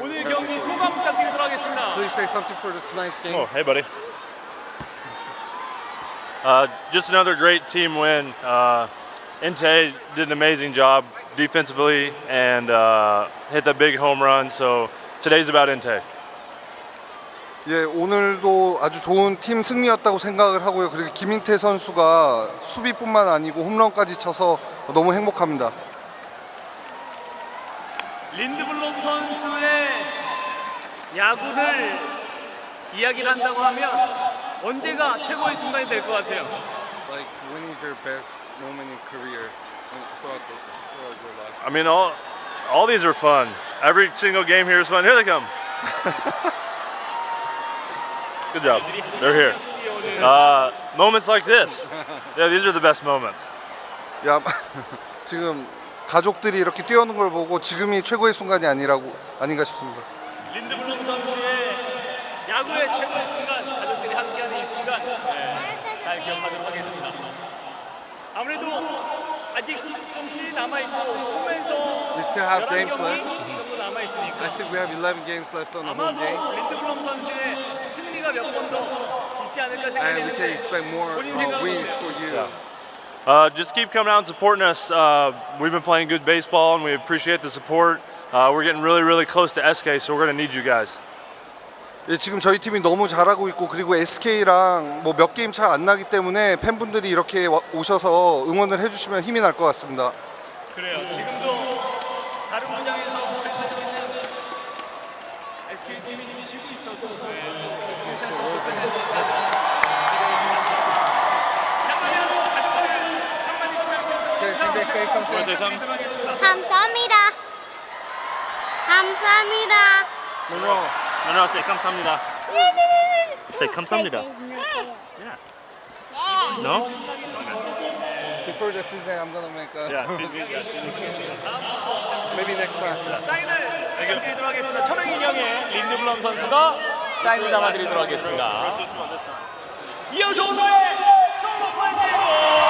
오늘 경기 소감 부탁드리도록 하겠습니다. Please say something for tonight's game. Oh, hey, buddy. Uh, just another great team win. Uh, Inte did an amazing job defensively and uh, hit the big home run. So today's about Inte. 예, 오늘도 아주 좋은 팀 승리였다고 생각을 하고요. 그리고 김인태 선수가 수비뿐만 아니고 홈런까지 쳐서 너무 행복합니다. 린드블럼 선수의 야구를 이야기를 한다고 하면 언제가 최고의 순간이 될 것 같아요. Like when is your best moment in career throughout, the, throughout your life? I mean, all all these are fun. Every single game here is fun. Here they come. Good job. They're here. Uh, moments like this. Yeah, these are the best moments. 야, 지금 가족들이 이렇게 뛰어오는 걸 보고 지금이 최고의 순간이 아니라고 아닌가 싶습니다. 린드블럼 선수의 야구의 최고의 순간, 가족들이 함께하는 이 순간 네, 잘 기억하도록 하겠습니다. 아무래도 아직 좀씩 남아 있고 홈에서 We still have 11 games 경기 left. 정도 남아있으니까 I think we have 11 games left on the home game. 아마도 린드블럼 선수의 승리가 몇 번 더 있지 않을까 And we can 생각되는데 expect more 본인 uh, 생각은 wins 어때요? for you. Uh, just keep coming out and supporting us. Uh, we've been playing good baseball and we appreciate the support. Uh, we're getting really, really close to SK, so we're going to need you guys. 예, 지금 저희 팀이 너무 잘하고 있고 그리고 SK랑 뭐 몇 게임 차 안 나기 때문에 팬분들이 이렇게 와- 오셔서 응원을 해주시면 힘이 날 것 같습니다. 그래요. 지금도 다른 분야에서 펼쳐지는 SK 팀이 좀 쉬고 있어서 네, 스페셜 선수들 했습니 Can they say something? say something? 하겠습니다. 감사합니다. 감사합니다. No. No, no, say 감사합니다. Say 감사합니다. Yeah. No? Before the season, I'm gonna make a Yeah, she's, yeah, she's maybe next time. 사인을 드리도록 하겠습니다. 천억 인형의 린드블럼 선수가 사인을 담아드리도록 하겠습니다. 이어서 오늘의 서브 파이브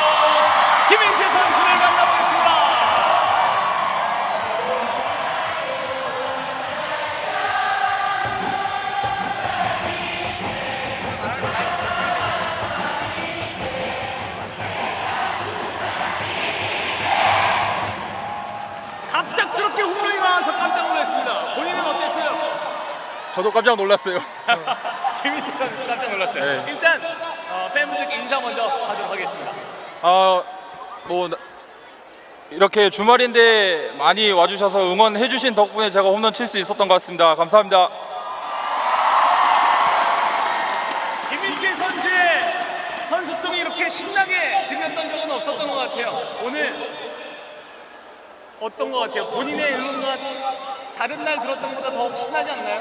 갑작스럽게 홈런이 나와서 깜짝 놀랐습니다. 본인은 어땠어요? 저도 깜짝 놀랐어요. 선수 깜짝 놀랐어요. 네. 일단 어, 팬분들께 인사 먼저 하도록 하겠습니다. 아, 뭐 나- 이렇게 주말인데 많이 와주셔서 응원해주신 덕분에 제가 홈런 칠 수 있었던 것 같습니다. 감사합니다. 김인태 선수의 선수성이 이렇게 신나게 들렸던 적은 없었던 것 같아요. 오늘 어떤 것 같아요? 본인의 응원과 다른 날 들었던 것보다 더욱 신나지 않나요?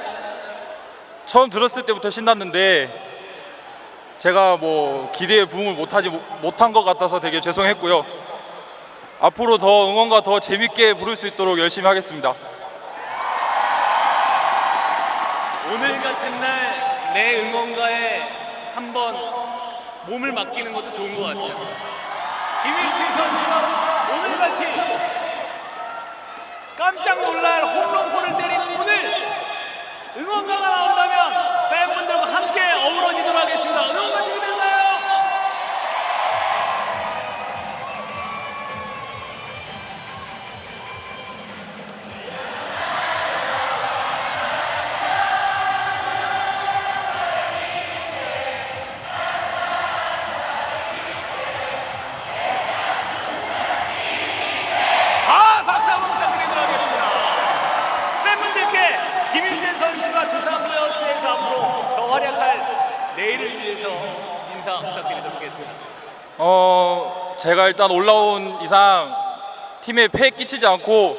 처음 들었을 때부터 신났는데 제가 뭐 기대에 부응을 못하지 못한 것 같아서 되게 죄송했고요. 앞으로 더 응원과 더 재밌게 부를 수 있도록 열심히 하겠습니다. 오늘 같은 날 내 응원가에 한번 몸을 맡기는 것도 좋은 것 같아요. 김인태 선수가 내일을 위해서 인사 부탁드리도록 하겠습니다. 어, 제가 일단 올라온 이상 팀에 패 끼치지 않고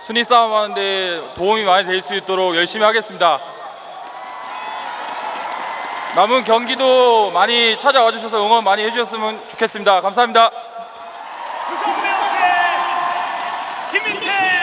순위 싸움 하는데 도움이 많이 될 수 있도록 열심히 하겠습니다. 남은 경기도 많이 찾아와 주셔서 응원 많이 해주셨으면 좋겠습니다. 감사합니다. 부산 베어스의 김민태